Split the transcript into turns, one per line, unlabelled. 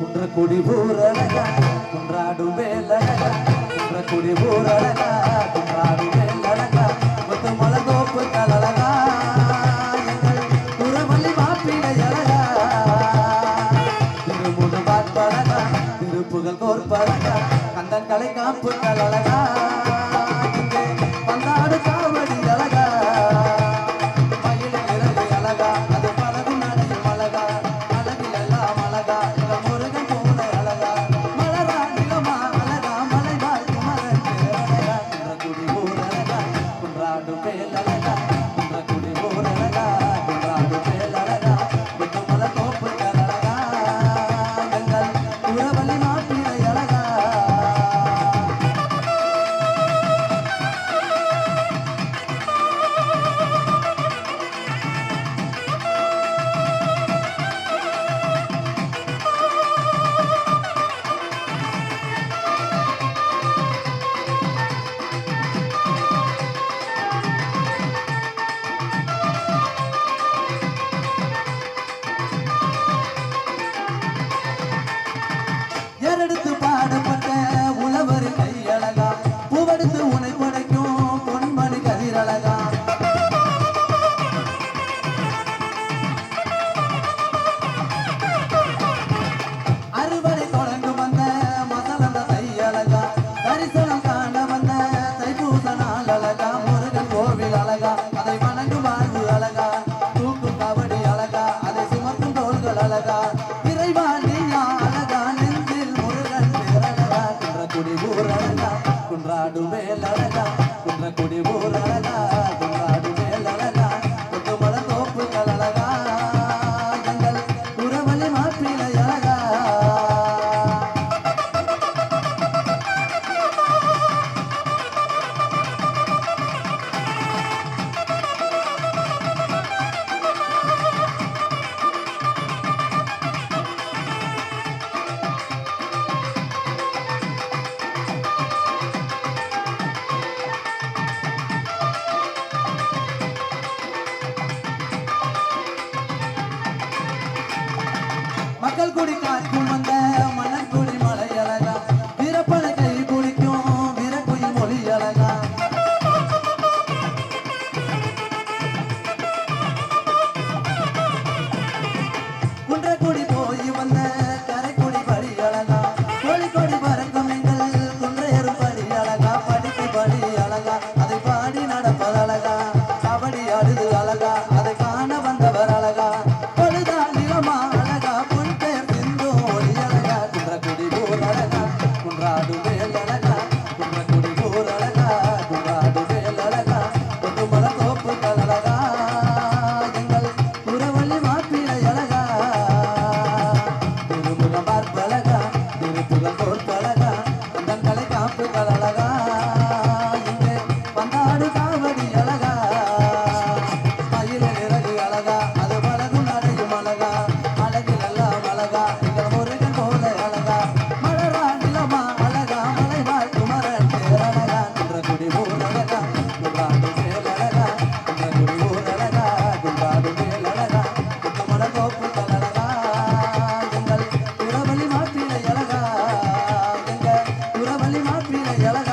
குன்ற கொடி பூரழகா குன்றாடும் வேலழகா குன்ற கொடி பூரழகா குன்றாடும் வேலழகா. மொத்த மலகோப்பு கலழகா குறமல்லி மாப்பிளை அழகா. திருமுக பார்ப்பழகா திருப்புகழ் கோர்ப்பழகா கந்தன் கலை காப்பு கலழகா பந்தாடு Thank you. தரிசனம் காண வந்த தைப்பூச நாள் அழகா முருகன் கோவில் அழகா அதை வணங்கும் வாழ்வு அழகா தூக்கும் கபடி அழகா அதை சுமக்கும் தோள்கள் அழகா இறைவாண்டியா அழகா நெஞ்சில் முருகன் அழகா குன்ற குடி ஊர் அழகா குன்றாடும் மேல் அழகா குன்ற குடி ஊர் அழகா. করে কাজ 来来来来 ela